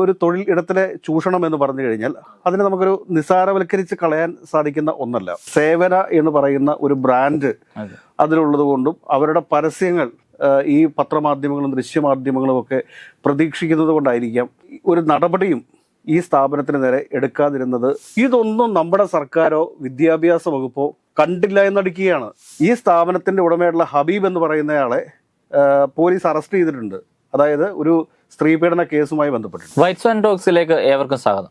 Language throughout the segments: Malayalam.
ഒരു തൊഴിൽ ഇടത്തിലെ ചൂഷണം എന്ന് പറഞ്ഞു കഴിഞ്ഞാൽ അതിനെ നമുക്കൊരു നിസാരവൽക്കരിച്ച് കളയാൻ സാധിക്കുന്ന ഒന്നല്ല. സേവന എന്ന് പറയുന്ന ഒരു ബ്രാൻഡ് അതെ. അതിലുള്ളത് കൊണ്ടും അവരുടെ പരസ്യങ്ങൾ ഈ പത്രമാധ്യമങ്ങളും ദൃശ്യമാധ്യമങ്ങളും ഒക്കെ പ്രതീക്ഷിക്കുന്നത് കൊണ്ടായിരിക്കാം ഒരു നടപടിയും ഈ സ്ഥാപനത്തിന് നേരെ എടുക്കാതിരുന്നത്. ഇതൊന്നും നമ്മുടെ സർക്കാരോ വിദ്യാഭ്യാസ വകുപ്പോ കണ്ടില്ല എന്നടിക്കുകയാണ്. ഈ സ്ഥാപനത്തിന്റെ ഉടമയായിട്ടുള്ള ഹബീബ് എന്ന് പറയുന്നയാളെ പോലീസ് അറസ്റ്റ് ചെയ്തിട്ടുണ്ട്. അതായത് ഒരു സ്ത്രീ പീഡന കേസുമായി ബന്ധപ്പെട്ട് വൈറ്റ്സ് ആൻഡ് ടോക്സിലേക്ക് ഏവർക്കും സ്വാഗതം.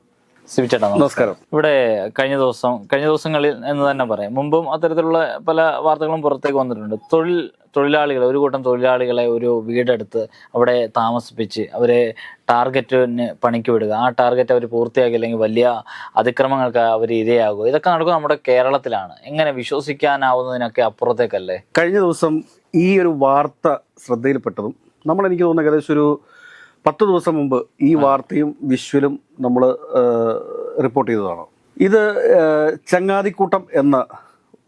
സിവിച്ചേട്ടാ നമസ്കാരം. ഇവിടെ കഴിഞ്ഞ ദിവസം കഴിഞ്ഞ ദിവസങ്ങളിൽ എന്ന് തന്നെ പറയാം. മുമ്പും അത്തരത്തിലുള്ള പല വാർത്തകളും പുറത്തേക്ക് വന്നിട്ടുണ്ട്. തൊഴിൽ തൊഴിലാളികളെ ഒരു കൂട്ടം തൊഴിലാളികളെ ഒരു വീടെടുത്ത് അവിടെ താമസിപ്പിച്ച് അവരെ ടാർഗറ്റിന് പണിക്ക് വിടുക. ആ ടാർഗറ്റ് അവർ പൂർത്തിയാക്കി അല്ലെങ്കിൽ വലിയ അതിക്രമങ്ങൾക്ക് അവർ ഇരയാകുക. ഇതൊക്കെ നടക്കുന്നത് നമ്മുടെ കേരളത്തിലാണ്. എങ്ങനെ വിശ്വസിക്കാനാവുന്നതിനൊക്കെ അപ്പുറത്തേക്കല്ലേ? കഴിഞ്ഞ ദിവസം ഈ ഒരു വാർത്ത ശ്രദ്ധയിൽപ്പെട്ടതും നമ്മൾ എനിക്ക് തോന്നുന്നു ഏകദേശം ഒരു പത്ത് ദിവസം മുമ്പ് ഈ വാർത്തയും വിഷ്വലും നമ്മൾ റിപ്പോർട്ട് ചെയ്തതാണ്. ഇത് ചങ്ങാതിക്കൂട്ടം എന്ന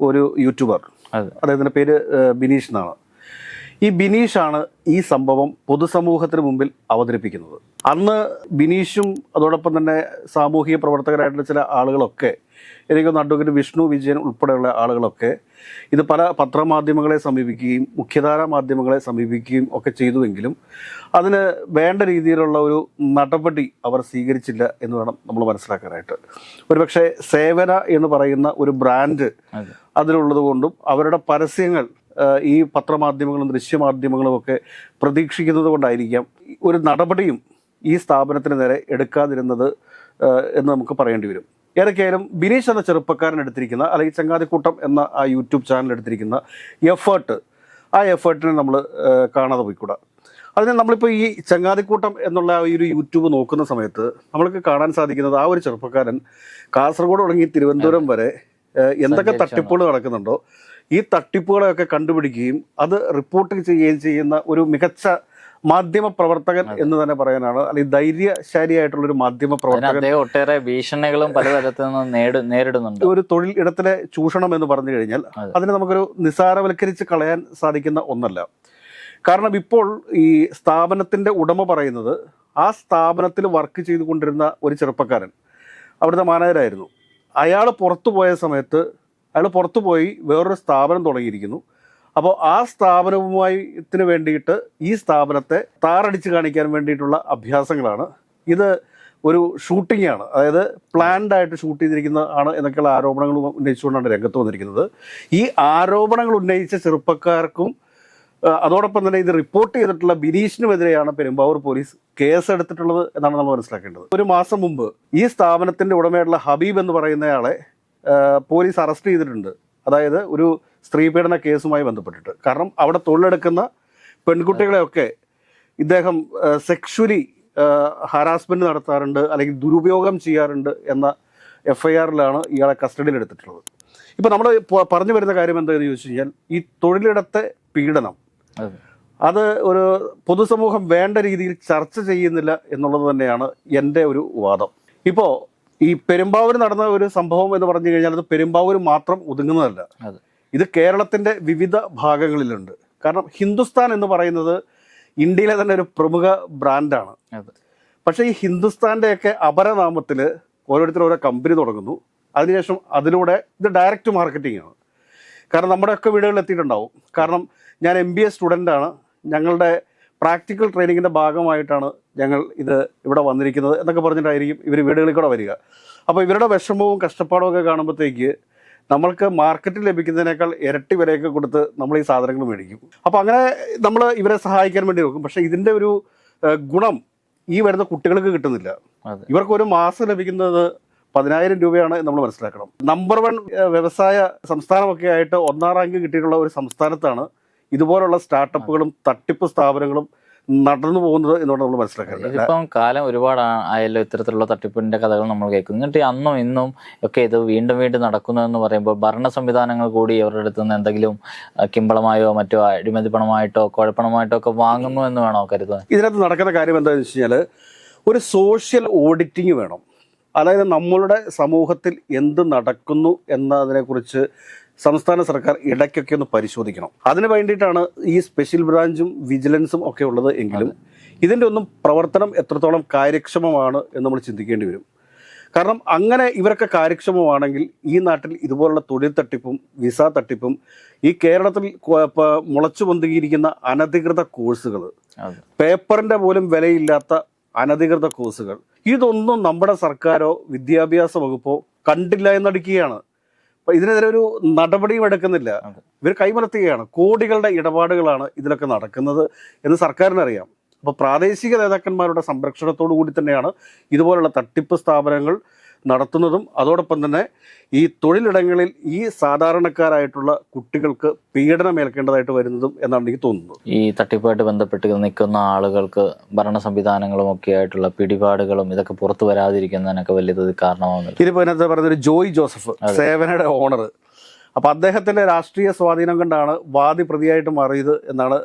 ഒരു യൂട്യൂബർ അതെ. അദ്ദേഹത്തിന്റെ പേര് ബിനീഷ് എന്നാണ്. ഈ ബിനീഷാണ് ഈ സംഭവം പൊതുസമൂഹത്തിന് മുമ്പിൽ അവതരിപ്പിക്കുന്നത്. അന്ന് ബിനീഷും അതോടൊപ്പം തന്നെ സാമൂഹിക പ്രവർത്തകരായിട്ടുള്ള ചില ആളുകളൊക്കെ എനിക്കൊന്ന് അഡ്വക്കേറ്റ് വിഷ്ണു വിജയൻ ഉൾപ്പെടെയുള്ള ആളുകളൊക്കെ ഇത് പല പത്രമാധ്യമങ്ങളെ സമീപിക്കുകയും മുഖ്യധാരാ മാധ്യമങ്ങളെ സമീപിക്കുകയും ഒക്കെ ചെയ്തുവെങ്കിലും അതിന് വേണ്ട രീതിയിലുള്ള ഒരു നടപടി അവർ സ്വീകരിച്ചില്ല എന്ന് വേണം നമ്മൾ മനസ്സിലാക്കാനായിട്ട്. ഒരുപക്ഷെ സേവന എന്ന് പറയുന്ന ഒരു ബ്രാൻഡ് അതെ. അതിലുള്ളത് കൊണ്ടും അവരുടെ പരസ്യങ്ങൾ ഈ പത്രമാധ്യമങ്ങളും ദൃശ്യമാധ്യമങ്ങളും ഒക്കെ പ്രതീക്ഷിക്കുന്നത് കൊണ്ടായിരിക്കാം ഒരു നടപടിയും ഈ സ്ഥാപനത്തിന് നേരെ എടുക്കാതിരുന്നത് എന്ന് നമുക്ക് പറയേണ്ടി വരും. ഏതൊക്കെയായാലും ബിനീഷ് എന്ന ചെറുപ്പക്കാരൻ എടുത്തിരിക്കുന്ന അല്ലെങ്കിൽ ചങ്ങാതിക്കൂട്ടം എന്ന ആ യൂട്യൂബ് ചാനൽ എടുത്തിരിക്കുന്ന എഫേർട്ട് ആ എഫേർട്ടിനെ നമ്മൾ കാണാതെ പോയിക്കൂടാ. അതിന് നമ്മളിപ്പോൾ ഈ ചങ്ങാതിക്കൂട്ടം എന്നുള്ള ആ ഒരു യൂട്യൂബ് നോക്കുന്ന സമയത്ത് നമ്മൾക്ക് കാണാൻ സാധിക്കുന്നത് ആ ഒരു ചെറുപ്പക്കാരൻ കാസർഗോഡ് തുടങ്ങി തിരുവനന്തപുരം വരെ എന്തൊക്കെ തട്ടിപ്പുകൾ നടക്കുന്നുണ്ടോ ഈ തട്ടിപ്പുകളെയൊക്കെ കണ്ടുപിടിക്കുകയും അത് റിപ്പോർട്ട് ചെയ്യുകയും ചെയ്യുന്ന ഒരു മികച്ച മാധ്യമ പ്രവർത്തകൻ എന്ന് തന്നെ പറയാനാണ്. അല്ലെങ്കിൽ ധൈര്യശാലിയായിട്ടുള്ള ഒരു മാധ്യമ പ്രവർത്തകൻ ഒട്ടേറെ ഭീഷണികളും പലതരത്തിൽ നിന്ന് നേരിടുന്നുണ്ട്. ഒരു തൊഴിൽ ഇടത്തിലെ ചൂഷണം എന്ന് പറഞ്ഞു കഴിഞ്ഞാൽ അതിനെ നമുക്കൊരു നിസാരവൽക്കരിച്ച് കളയാൻ സാധിക്കുന്ന ഒന്നല്ല. കാരണം ഇപ്പോൾ ഈ സ്ഥാപനത്തിന്റെ ഉടമ പറയുന്നത് ആ സ്ഥാപനത്തിൽ വർക്ക് ചെയ്തുകൊണ്ടിരുന്ന ഒരു ചെറുപ്പക്കാരൻ അവിടുത്തെ മാനേജരായിരുന്നു. അയാൾ പുറത്തു പോയ സമയത്ത് അയാൾ പുറത്തു പോയി വേറൊരു സ്ഥാപനം തുടങ്ങിയിരിക്കുന്നു. അപ്പോൾ ആ സ്ഥാപനവുമായി ഇതിന് വേണ്ടിയിട്ട് ഈ സ്ഥാപനത്തെ താറടിച്ച് കാണിക്കാൻ വേണ്ടിയിട്ടുള്ള അഭ്യാസങ്ങളാണ്. ഇത് ഒരു ഷൂട്ടിംഗ് ആണ്. അതായത് പ്ലാൻഡ് ആയിട്ട് ഷൂട്ട് ചെയ്തിരിക്കുന്ന ആണ് എന്നൊക്കെയുള്ള ആരോപണങ്ങൾ ഉന്നയിച്ചുകൊണ്ടാണ് രംഗത്ത് വന്നിരിക്കുന്നത്. ഈ ആരോപണങ്ങൾ ഉന്നയിച്ച ചെറുപ്പക്കാർക്കും അതോടൊപ്പം തന്നെ ഇത് റിപ്പോർട്ട് ചെയ്തിട്ടുള്ള ബിനീഷിനുമെതിരെയാണ് പെരുമ്പാവൂർ പോലീസ് കേസ് എടുത്തിട്ടുള്ളത് എന്നാണ് നമ്മൾ മനസ്സിലാക്കേണ്ടത്. ഒരു മാസം മുമ്പ് ഈ സ്ഥാപനത്തിന്റെ ഉടമയായിട്ടുള്ള ഹബീബ് എന്ന് പറയുന്നയാളെ പോലീസ് അറസ്റ്റ് ചെയ്തിട്ടുണ്ട്. അതായത് ഒരു സ്ത്രീ പീഡന കേസുമായി ബന്ധപ്പെട്ടിട്ട്. കാരണം അവിടെ തൊഴിലെടുക്കുന്ന പെൺകുട്ടികളെയൊക്കെ ഇദ്ദേഹം സെക്ഷലി ഹറാസ്മെന്റ് നടത്താറുണ്ട് അല്ലെങ്കിൽ ദുരുപയോഗം ചെയ്യാറുണ്ട് എന്ന എഫ് ഐ ആറിലാണ് ഇയാളെ കസ്റ്റഡിയിൽ എടുത്തിട്ടുള്ളത്. ഇപ്പം നമ്മൾ പറഞ്ഞു വരുന്ന കാര്യം എന്താണെന്ന് ചോദിച്ചു കഴിഞ്ഞാൽ ഈ തൊഴിലിടത്തെ പീഡനം അത്. ഒരു പൊതുസമൂഹം വേണ്ട രീതിയിൽ ചർച്ച ചെയ്യുന്നില്ല എന്നുള്ളത് തന്നെയാണ് എന്റെ ഒരു വാദം. ഇപ്പോൾ ഈ പെരുമ്പാവൂർ നടന്ന ഒരു സംഭവം എന്ന് പറഞ്ഞു കഴിഞ്ഞാൽ അത് പെരുമ്പാവൂർ മാത്രം ഒതുങ്ങുന്നതല്ല. ഇത് കേരളത്തിന്റെ വിവിധ ഭാഗങ്ങളിലുണ്ട്. കാരണം ഹിന്ദുസ്ഥാൻ എന്ന് പറയുന്നത് ഇന്ത്യയിലെ തന്നെ ഒരു പ്രമുഖ ബ്രാൻഡാണ്. പക്ഷേ ഈ ഹിന്ദുസ്ഥാന്റെയൊക്കെ അപരനാമത്തിൽ ഓരോരുത്തർ ഓരോ കമ്പനി തുടങ്ങുന്നു. അതിനുശേഷം അതിലൂടെ ഇത് ഡയറക്റ്റ് മാർക്കറ്റിംഗ് ആണ്. കാരണം നമ്മുടെയൊക്കെ വീടുകളിൽ എത്തിയിട്ടുണ്ടാവും. കാരണം ഞാൻ എം ബി എ സ്റ്റുഡന്റാണ് ഞങ്ങളുടെ പ്രാക്ടിക്കൽ ട്രെയിനിങ്ങിന്റെ ഭാഗമായിട്ടാണ് ഞങ്ങൾ ഇത് ഇവിടെ വന്നിരിക്കുന്നത് എന്നൊക്കെ പറഞ്ഞിട്ടായിരിക്കും ഇവർ വീടുകളിൽ കൂടെ വരിക. അപ്പോൾ ഇവരുടെ വിഷമവും കഷ്ടപ്പാടും ഒക്കെ കാണുമ്പോഴത്തേക്ക് നമ്മൾക്ക് മാർക്കറ്റിൽ ലഭിക്കുന്നതിനേക്കാൾ ഇരട്ടി വിലയൊക്കെ കൊടുത്ത് നമ്മൾ ഈ സാധനങ്ങൾ മേടിക്കും. അപ്പോൾ അങ്ങനെ നമ്മൾ ഇവരെ സഹായിക്കാൻ വേണ്ടി നോക്കും. പക്ഷേ ഇതിന്റെ ഒരു ഗുണം ഈ വരുന്ന കുട്ടികൾക്ക് കിട്ടുന്നില്ല. ഇവർക്ക് ഒരു മാസം ലഭിക്കുന്നത് പതിനായിരം രൂപയാണ് നമ്മൾ മനസ്സിലാക്കണം. നമ്പർ വൺ വ്യവസായ സംസ്ഥാനമൊക്കെ ആയിട്ട് ഒന്നാം റാങ്ക് കിട്ടിയിട്ടുള്ള ഒരു സംസ്ഥാനത്താണ് ഇതുപോലുള്ള സ്റ്റാർട്ടപ്പുകളും തട്ടിപ്പ് സ്ഥാപനങ്ങളും നടന്നു പോകുന്നത് എന്നുകൊണ്ട് നമ്മൾ മനസ്സിലാക്കുന്നത് ഇപ്പം കാലം ഒരുപാട് ആയല്ലോ ഇത്തരത്തിലുള്ള തട്ടിപ്പിന്റെ കഥകൾ നമ്മൾ കേൾക്കുന്നു എന്നിട്ട് അന്നും ഇന്നും ഒക്കെ ഇത് വീണ്ടും വീണ്ടും നടക്കുന്നു എന്ന് പറയുമ്പോൾ ഭരണ സംവിധാനങ്ങൾ കൂടി അവരുടെ അടുത്ത് നിന്ന് എന്തെങ്കിലും കിമ്പളമായോ മറ്റോ അഴിമതി പണമായിട്ടോ കുഴപ്പണമായിട്ടോ ഒക്കെ വാങ്ങുന്നു എന്ന് വേണോ കരുതുന്നത്? ഇതിനകത്ത് നടക്കുന്ന കാര്യം എന്താണെന്ന് വെച്ച് കഴിഞ്ഞാൽ ഒരു സോഷ്യൽ ഓഡിറ്റിംഗ് വേണം. അതായത് നമ്മളുടെ സമൂഹത്തിൽ എന്ത് നടക്കുന്നു എന്നതിനെക്കുറിച്ച് സംസ്ഥാന സർക്കാർ ഇടയ്ക്കൊക്കെ ഒന്ന് പരിശോധിക്കണം. അതിന് വേണ്ടിയിട്ടാണ് ഈ സ്പെഷ്യൽ ബ്രാഞ്ചും വിജിലൻസും ഒക്കെ ഉള്ളത് എങ്കിലും ഇതിന്റെ ഒന്നും പ്രവർത്തനം എത്രത്തോളം കാര്യക്ഷമമാണ് എന്ന് നമ്മൾ ചിന്തിക്കേണ്ടി വരും. കാരണം അങ്ങനെ ഇവരൊക്കെ കാര്യക്ഷമമാണെങ്കിൽ ഈ നാട്ടിൽ ഇതുപോലുള്ള തൊഴിൽ തട്ടിപ്പും വിസ തട്ടിപ്പും ഈ കേരളത്തിൽ മുളച്ചു പൊന്തിയിരിക്കുന്ന അനധികൃത കോഴ്സുകൾ പേപ്പറിന്റെ പേപ്പറിന്റെ പോലും വിലയില്ലാത്ത അനധികൃത കോഴ്സുകൾ ഇതൊന്നും നമ്മുടെ സർക്കാരോ വിദ്യാഭ്യാസ വകുപ്പോ കണ്ടില്ല എന്നടിക്കുകയാണ് അപ്പൊ ഇതിനെതിരെ ഒരു നടപടിയും എടുക്കുന്നില്ല. ഇവർ കൈമലത്തുകയാണ്. കോടികളുടെ ഇടപാടുകളാണ് ഇതിലൊക്കെ നടക്കുന്നത് എന്ന് സർക്കാരിനറിയാം. അപ്പോൾ പ്രാദേശിക നേതാക്കന്മാരുടെ സംരക്ഷണത്തോടു കൂടി തന്നെയാണ് ഇതുപോലുള്ള തട്ടിപ്പ് സ്ഥാപനങ്ങൾ നടത്തുന്നതും അതോടൊപ്പം തന്നെ ഈ തൊഴിലിടങ്ങളിൽ ഈ സാധാരണക്കാരായിട്ടുള്ള കുട്ടികൾക്ക് പീഡനം ഏൽക്കേണ്ടതായിട്ട് വരുന്നതും എന്നാണ് എനിക്ക് തോന്നുന്നത്. ഈ തട്ടിപ്പുമായിട്ട് ബന്ധപ്പെട്ട് നിൽക്കുന്ന ആളുകൾക്ക് ഭരണ സംവിധാനങ്ങളും ഒക്കെ ആയിട്ടുള്ള പിടിപാടുകളും ഇതൊക്കെ പുറത്തു വരാതിരിക്കുന്നതിനൊക്കെ വലിയ തോതിൽ ഇതിപ്പോൾ അതിനകത്ത് പറയുന്നത് ജോയ് ജോസഫ് സേവനയുടെ ഓണർ അപ്പൊ അദ്ദേഹത്തിന്റെ രാഷ്ട്രീയ സ്വാധീനം കൊണ്ടാണ് വാദി പ്രതിയായിട്ട് മാറിയത് എന്നാണ്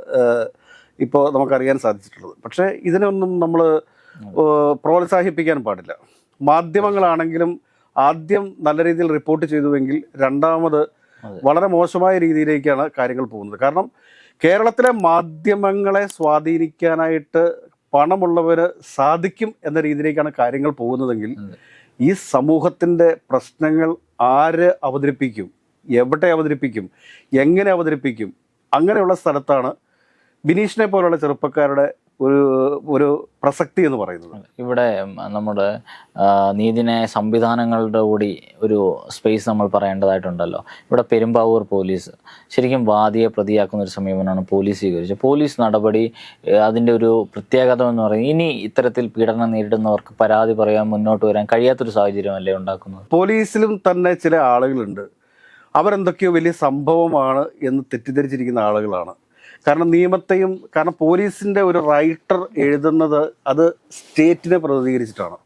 ഇപ്പോൾ നമുക്കറിയാൻ സാധിച്ചിട്ടുള്ളത്. പക്ഷേ ഇതിനൊന്നും നമ്മൾ പ്രോത്സാഹിപ്പിക്കാൻ പാടില്ല. മാധ്യമങ്ങളാണെങ്കിലും ആദ്യം നല്ല രീതിയിൽ റിപ്പോർട്ട് ചെയ്തുവെങ്കിൽ രണ്ടാമത് വളരെ മോശമായ രീതിയിലേക്കാണ് കാര്യങ്ങൾ പോകുന്നത്. കാരണം കേരളത്തിലെ മാധ്യമങ്ങളെ സ്വാധീനിക്കാനായിട്ട് പണമുള്ളവര് സാധിക്കും എന്ന രീതിയിലേക്കാണ് കാര്യങ്ങൾ പോകുന്നതെങ്കിൽ ഈ സമൂഹത്തിന്റെ പ്രശ്നങ്ങൾ ആര് അവതരിപ്പിക്കും? എവിടെ അവതരിപ്പിക്കും? എങ്ങനെ അവതരിപ്പിക്കും? അങ്ങനെയുള്ള സ്ഥലത്താണ് ബിനീഷിനെ പോലുള്ള ചെറുപ്പക്കാരുടെ ഒരു ഒരു പ്രസക്തി എന്ന് പറയുന്നത്. ഇവിടെ നമ്മുടെ നീതിന്യായ സംവിധാനങ്ങളുടെ കൂടി ഒരു സ്പേസ് നമ്മൾ പറയേണ്ടതായിട്ടുണ്ടല്ലോ. ഇവിടെ പെരുമ്പാവൂർ പോലീസ് ശരിക്കും വാദിയെ പ്രതിയാക്കുന്ന ഒരു സമീപനമാണ് പോലീസ് സ്വീകരിച്ചത്. പോലീസ് നടപടി അതിന്റെ ഒരു പ്രത്യേകത എന്ന് പറയുന്നത് ഇനി ഇത്തരത്തിൽ പീഡനം നേരിടുന്നവർക്ക് പരാതി പറയാൻ മുന്നോട്ട് വരാൻ കഴിയാത്തൊരു സാഹചര്യമല്ലേ ഉണ്ടാക്കുന്നത്? പോലീസിലും തന്നെ ചില ആളുകളുണ്ട്. അവരെന്തൊക്കെയോ വലിയ സംഭവമാണ് എന്ന് തെറ്റിദ്ധരിച്ചിരിക്കുന്ന ആളുകളാണ്. കാരണം നിയമത്തെയും കാരണം പോലീസിന്റെ ഒരു റൈറ്റർ എഴുതുന്നത് അത് സ്റ്റേറ്റിനെ പ്രതിനിധീകരിച്ചിട്ടാണ്.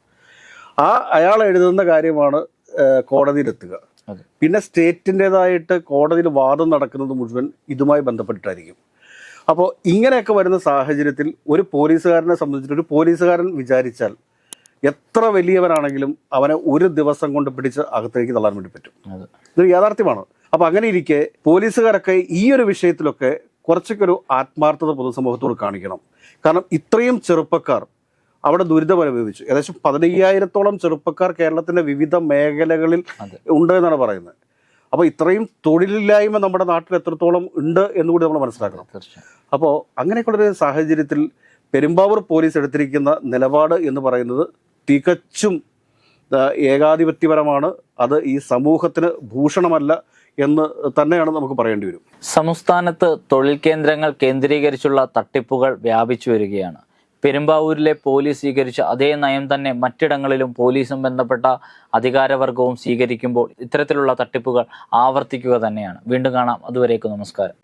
ആ അയാൾ എഴുതുന്ന കാര്യമാണ് കോടതിയിലെത്തുക. പിന്നെ സ്റ്റേറ്റിന്റെതായിട്ട് കോടതിയിൽ വാദം നടക്കുന്നത് മുഴുവൻ ഇതുമായി ബന്ധപ്പെട്ടിട്ടായിരിക്കും. അപ്പോൾ ഇങ്ങനെയൊക്കെ വരുന്ന സാഹചര്യത്തിൽ ഒരു പോലീസുകാരനെ സംബന്ധിച്ചിട്ട് ഒരു പോലീസുകാരൻ വിചാരിച്ചാൽ എത്ര വലിയവനാണെങ്കിലും അവനെ ഒരു ദിവസം കൊണ്ട് പിടിച്ച് അകത്തേക്ക് തള്ളാൻ വേണ്ടി പറ്റും. ഇതൊരു യാഥാർത്ഥ്യമാണ്. അപ്പൊ അങ്ങനെ ഇരിക്കെ പോലീസുകാരൊക്കെ ഈ ഒരു വിഷയത്തിലൊക്കെ കുറച്ചൊക്കെ ഒരു ആത്മാർത്ഥത പൊതുസമൂഹത്തോട് കാണിക്കണം. കാരണം ഇത്രയും ചെറുപ്പക്കാർ അവിടെ ദുരിതം അനുഭവിച്ചു. ഏകദേശം പതിനയ്യായിരത്തോളം ചെറുപ്പക്കാർ കേരളത്തിന്റെ വിവിധ മേഖലകളിൽ ഉണ്ട് എന്നാണ് പറയുന്നത്. അപ്പോൾ ഇത്രയും തൊഴിലില്ലായ്മ നമ്മുടെ നാട്ടിൽ എത്രത്തോളം ഉണ്ട് എന്നുകൂടി നമ്മൾ മനസ്സിലാക്കണം. അപ്പോൾ അപ്പോൾ അങ്ങനെയൊക്കെയുള്ളൊരു സാഹചര്യത്തിൽ പെരുമ്പാവൂർ പോലീസ് എടുത്തിരിക്കുന്ന നിലപാട് എന്ന് പറയുന്നത് തികച്ചും ഏകാധിപത്യപരമാണ്. അത് ഈ സമൂഹത്തിന് ഭൂഷണമല്ല. എന്ന് തന്നെയാണ് നമുക്ക് പറയേണ്ടി വരും. സംസ്ഥാനത്ത് തൊഴിൽ കേന്ദ്രങ്ങൾ കേന്ദ്രീകരിച്ചുള്ള തട്ടിപ്പുകൾ വ്യാപിച്ചു വരികയാണ്. പെരുമ്പാവൂരിലെ പോലീസ് സ്വീകരിച്ച അതേ നയം തന്നെ മറ്റിടങ്ങളിലും പോലീസും ബന്ധപ്പെട്ട അധികാരവർഗവും സ്വീകരിക്കുമ്പോൾ ഇത്തരത്തിലുള്ള തട്ടിപ്പുകൾ ആവർത്തിക്കുക തന്നെയാണ്. വീണ്ടും കാണാം. അതുവരേക്കും നമസ്കാരം.